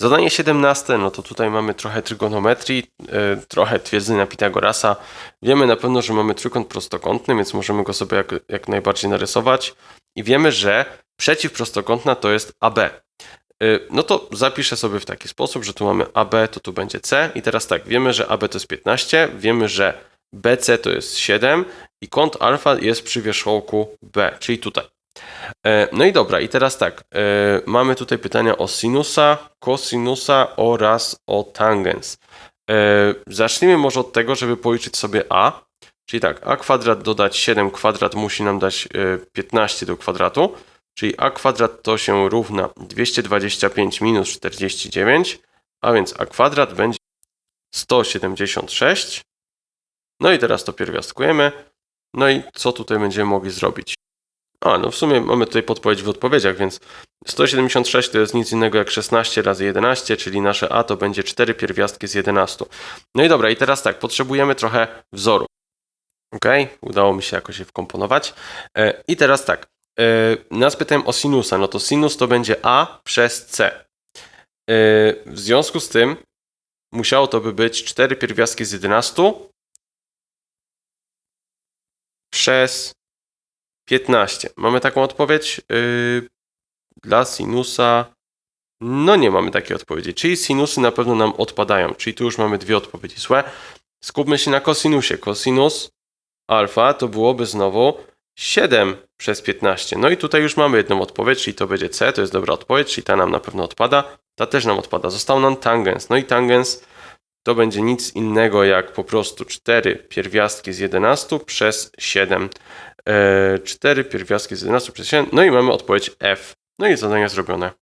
Zadanie 17, no to tutaj mamy trochę trygonometrii, e, trochę twierdzenia Pitagorasa. Wiemy na pewno, że mamy trójkąt prostokątny, więc możemy go sobie jak, jak najbardziej narysować. I wiemy, że przeciwprostokątna to jest AB. E, No to zapiszę sobie w taki sposób, że tu mamy AB, to tu będzie C. I teraz tak, wiemy, że AB to jest 15, wiemy, że BC to jest 7 i kąt alfa jest przy wierzchołku B, czyli tutaj. E, No i dobra, i teraz tak, e, mamy tutaj pytania o sinusa, kosinusa oraz o tangens. E, Zacznijmy może od tego, żeby policzyć sobie a, czyli tak, a kwadrat dodać 7 kwadrat musi nam dać e, 15 do kwadratu, czyli a kwadrat to się równa 225 minus 49, a więc a kwadrat będzie 176. No i teraz to pierwiastkujemy. No i co tutaj będziemy mogli zrobić? A, no w sumie mamy tutaj podpowiedź w odpowiedziach, więc 176 to jest nic innego jak 16 razy 11, czyli nasze A to będzie 4 pierwiastki z 11. No i dobra, i teraz tak, potrzebujemy trochę wzoru. Ok, udało mi się jakoś je wkomponować. E, I teraz tak, e, nas pytałem o sinusa, no to sinus to będzie A przez C. E, W związku z tym musiało to by być 4 pierwiastki z 11 przez 15. Mamy taką odpowiedź yy, dla sinusa. No nie mamy takiej odpowiedzi. Czyli sinusy na pewno nam odpadają. Czyli tu już mamy dwie odpowiedzi złe. Skupmy się na kosinusie. Kosinus alfa to byłoby znowu 7 przez 15. No i tutaj już mamy jedną odpowiedź, czyli to będzie C, to jest dobra odpowiedź, czyli ta nam na pewno odpada. Ta też nam odpada. Został nam tangens. No i tangens to będzie nic innego jak po prostu 4 pierwiastki z 11 przez 7. 4 pierwiastki z 11 przez 7. No i mamy odpowiedź F. No i zadanie zrobione.